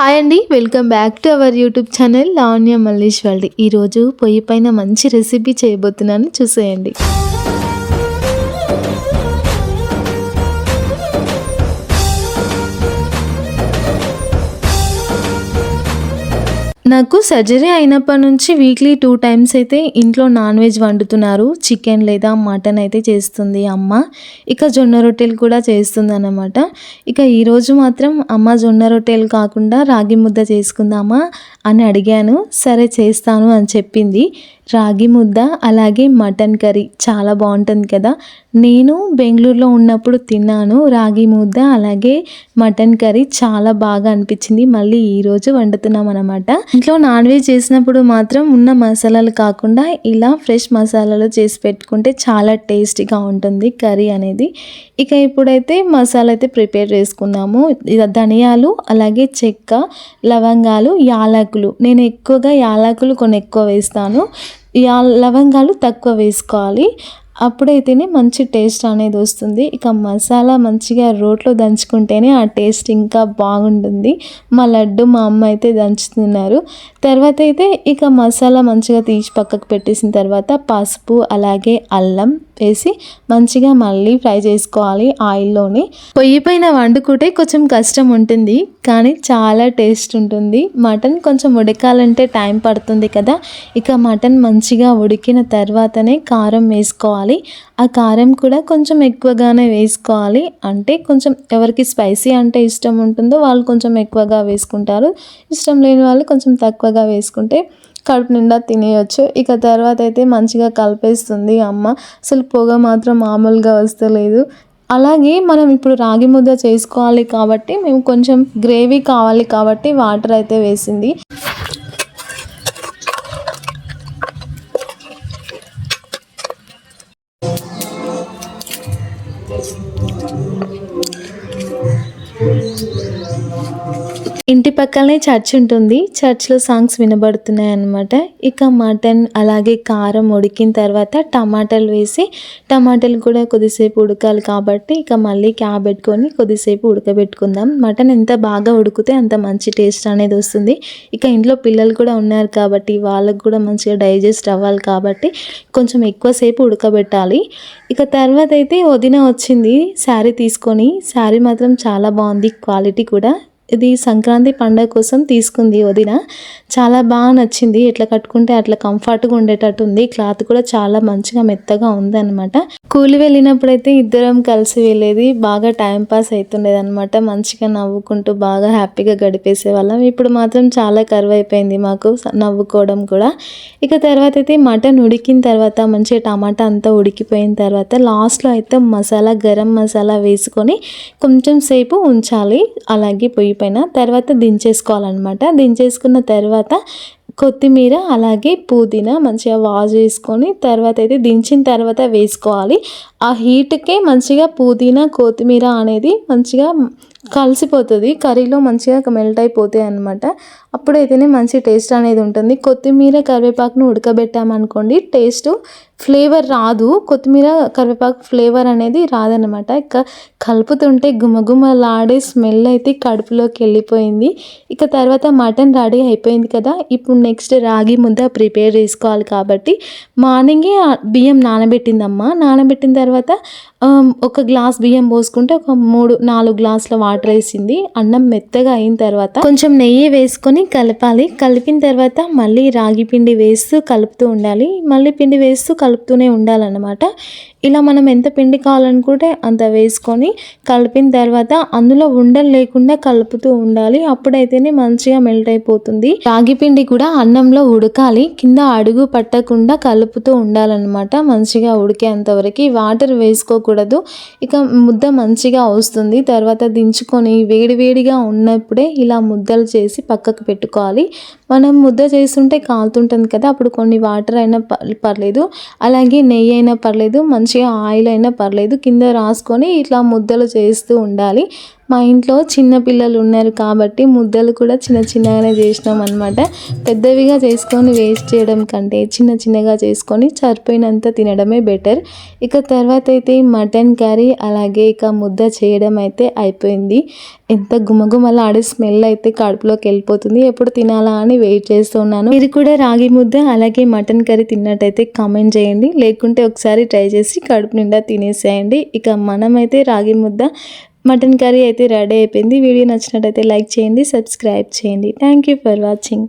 Hi అండి welcome back to our YouTube channel Lavanya Mallesh world ఈరోజు పొయ్యి పైన మంచి రెసిపీ చేయబోతున్నాను చూసేయండి. నాకు సర్జరీ అయినప్పటి నుంచి వీక్లీ టూ టైమ్స్ అయితే ఇంట్లో నాన్ వెజ్ వండుతున్నారు. చికెన్ లేదా మటన్ అయితే చేస్తుంది అమ్మ. ఇక జొన్న రొట్టెలు కూడా చేస్తుంది అన్నమాట ఇక ఈరోజు మాత్రం అమ్మ జొన్న రొట్టెలు కాకుండా రాగి ముద్ద చేసుకుందామా అని అడిగాను. సరే చేస్తాను అని చెప్పింది. రాగి ముద్ద అలాగే మటన్ కర్రీ. చాలా బాగుంటుంది కదా. నేను బెంగళూరులో ఉన్నప్పుడు తిన్నాను రాగి ముద్ద అలాగే మటన్ కర్రీ. చాలా బాగా అనిపించింది. మళ్ళీ ఈరోజు వండుతున్నాం అనమాట ఇంట్లో నాన్ వెజ్ చేసినప్పుడు మాత్రం ఉన్న మసాలాలు కాకుండా ఇలా ఫ్రెష్ మసాలాలు చేసి పెట్టుకుంటే చాలా టేస్టీగా ఉంటుంది కర్రీ అనేది. ఇక ఇప్పుడైతే మసాలా అయితే ప్రిపేర్ చేసుకుందాము. ఇక ధనియాలు అలాగే చెక్క లవంగాలు యాలకులు. నేను ఎక్కువగా యాలకులు కొన్ని ఎక్కువ వేస్తాను. లవంగాలు తక్కువ వేసుకోవాలి. అప్పుడైతేనే మంచి టేస్ట్ అనేది వస్తుంది. ఇక మసాలా మంచిగా రోట్లో దంచుకుంటేనే ఆ టేస్ట్ ఇంకా బాగుంటుంది. మా లడ్డు మా అమ్మ అయితే దంచుతున్నారు. తర్వాత అయితే ఇక మసాలా మంచిగా తీసి పక్కకు పెట్టేసిన తర్వాత పసుపు అలాగే అల్లం వేసి మంచిగా మళ్ళీ ఫ్రై చేసుకోవాలి ఆయిల్లోని. పొయ్యి పైన వండుకుంటే కొంచెం కష్టం ఉంటుంది కానీ చాలా టేస్ట్ ఉంటుంది. మటన్ కొంచెం ఉడకాలంటే టైం పడుతుంది కదా ఇక మటన్ మంచిగా ఉడికిన తర్వాతనే కారం వేసుకోవాలి. ఆ కారం కూడా కొంచెం ఎక్కువగానే వేసుకోవాలి. అంటే కొంచెం ఎవరికి స్పైసీ అంటే ఇష్టం ఉంటుందో వాళ్ళు కొంచెం ఎక్కువగా వేసుకుంటారు. ఇష్టం లేని వాళ్ళు కొంచెం తక్కువ ఎక్కువగా వేసుకుంటే కడుపు నిండా తినేయచ్చు. ఇక తర్వాత అయితే మంచిగా కలిపేస్తుంది అమ్మ. అసలు పొగ మాత్రం మామూలుగా వస్తలేదు. అలాగే మనం ఇప్పుడు రాగి ముద్ద చేసుకోవాలి కాబట్టి మేము కొంచెం గ్రేవీ కావాలి కాబట్టి వాటర్ అయితే వేసింది. ఇంటి పక్కనే చర్చ్ ఉంటుంది. చర్చ్లో సాంగ్స్ వినబడుతున్నాయి అన్నమాట. ఇక మటన్ అలాగే కారం ఉడికిన తర్వాత టమాటాలు వేసి టమాటాలు కూడా కొద్దిసేపు ఉడకాలి కాబట్టి ఇక మళ్ళీ క్యాబ్ పెట్టుకొని కొద్దిసేపు ఉడకబెట్టుకుందాం. మటన్ ఎంత బాగా ఉడికితే అంత మంచి టేస్ట్ అనేది వస్తుంది. ఇక ఇంట్లో పిల్లలు కూడా ఉన్నారు కాబట్టి వాళ్ళకు కూడా మంచిగా డైజెస్ట్ అవ్వాలి కాబట్టి కొంచెం ఎక్కువసేపు ఉడకబెట్టాలి. ఇక తర్వాత అయితే వదిన వచ్చింది. శారీ తీసుకొని. శారీ మాత్రం చాలా బాగుంది క్వాలిటీ కూడా. ఇది సంక్రాంతి పండగ కోసం తీసుకుంది వదిన. చాలా బాగా నచ్చింది. ఎట్లా కట్టుకుంటే అట్లా కంఫర్ట్గా ఉండేటట్టు ఉంది. క్లాత్ కూడా చాలా మంచిగా మెత్తగా ఉందన్నమాట. కూలి వెళ్ళినప్పుడైతే ఇద్దరం కలిసి వెళ్ళేది. బాగా టైం పాస్ అవుతుండేది అనమాట మంచిగా నవ్వుకుంటూ బాగా హ్యాపీగా గడిపేసే వాళ్ళం ఇప్పుడు మాత్రం చాలా కరువు అయిపోయింది మాకు నవ్వుకోవడం కూడా. ఇక తర్వాత అయితే మటన్ ఉడికిన తర్వాత మంచిగా టమాటా అంతా ఉడికిపోయిన తర్వాత లాస్ట్లో అయితే మసాలా గరం మసాలా వేసుకొని కొంచెం సేపు ఉంచాలి. అలాగే పొయ్యి పైన తర్వాత దించేసుకోవాలన్నమాట. దించేసుకున్న తర్వాత కొత్తిమీర అలాగే పుదీనా మంచిగా వాష్ చేసుకొని తర్వాత అయితే దించిన తర్వాత వేసుకోవాలి. ఆ హీట్కే మంచిగా పుదీనా కొత్తిమీర అనేది మంచిగా కలిసిపోతుంది. కర్రీలో మంచిగా మెల్ట్ అయిపోతాయి అనమాట అప్పుడైతేనే మంచి టేస్ట్ అనేది ఉంటుంది. కొత్తిమీర కరివేపాకును ఉడకబెట్టామనుకోండి టేస్ట్ ఫ్లేవర్ రాదు. కొత్తిమీర కరివేపాకు ఫ్లేవర్ అనేది రాదనమాట ఇక కలుపుతుంటే గుమగుమలాడే స్మెల్ అయితే కడుపులోకి వెళ్ళిపోయింది ఇక తర్వాత మటన్ రెడీ అయిపోయింది కదా. ఇప్పుడు నెక్స్ట్ రాగి ముద్ద ప్రిపేర్ చేసుకోవాలి కాబట్టి. మార్నింగే ఆ బియ్యం నానబెట్టిందమ్మ. నానబెట్టిన తర్వాత ఒక గ్లాస్ బియ్యం పోసుకుంటే ఒక మూడు నాలుగు గ్లాసుల వాటర్ వేసింది. అన్నం మెత్తగా అయిన తర్వాత కొంచెం నెయ్యి వేసుకొని కలపాలి. కలిపిన తర్వాత మళ్ళీ రాగి పిండి వేస్తూ కలుపుతూ ఉండాలి. మళ్ళీ పిండి వేస్తూ కలుపుతూనే ఉండాలన్నమాట. ఇలా మనం ఎంత పిండి కావాలనుకుంటే అంత వేసుకొని కలిపిన తర్వాత అందులో ఉండలు లేకుండా కలుపుతూ ఉండాలి. అప్పుడైతేనే మంచిగా మెల్ట్ అయిపోతుంది. రాగి పిండి కూడా అన్నంలో ఉడకాలి. కింద అడుగు పట్టకుండా కలుపుతూ ఉండాలన్నమాట. మంచిగా ఉడికేంత వరకు వాటర్ వేసుకోకూడదు. ఇక ముద్ద మంచిగా వస్తుంది. తర్వాత దించుకొని వేడివేడిగా ఉన్నప్పుడే ఇలా ముద్దలు చేసి పక్కకు పెట్టుకోవాలి. మనం ముద్ద చేస్తుంటే కాలుతుంటుంది కదా అప్పుడు కొన్ని వాటర్ అయినా పర్లేదు. అలాగే నెయ్యి అయినా పర్లేదు మంచిగా ఆయిల్ అయినా పర్లేదు కింద రాసుకొని ఇట్లా ముద్దలు చేస్తూ ఉండాలి. మా ఇంట్లో చిన్న పిల్లలు ఉన్నారు కాబట్టి ముద్దలు కూడా చిన్న చిన్నగానే చేసినాం అనమాట పెద్దవిగా చేసుకొని వేస్ట్ చేయడం కంటే చిన్న చిన్నగా చేసుకొని సరిపోయినంత తినడమే బెటర్ ఇక తర్వాత అయితే మటన్ కర్రీ అలాగే ఇక ముద్ద చేయడం అయితే అయిపోయింది. ఎంత గుమగుమలాడే స్మెల్ అయితే కడుపులోకి వెళ్ళిపోతుంది. ఎప్పుడు తినాలా అని వెయిట్ చేస్తున్నాను మీరు కూడా రాగి ముద్ద అలాగే మటన్ కర్రీ తిన్నట్టయితే కామెంట్ చేయండి. లేకుంటే ఒకసారి ట్రై చేసి కడుపు నిండా తినేసేయండి. ఇక మనమైతే రాగి ముద్ద మటన్ కర్రీ అయితే రెడీ అయిపోయింది. వీడియో నచ్చినట్టయితే లైక్ చేయండి సబ్స్క్రైబ్ చేయండి. Thank you for watching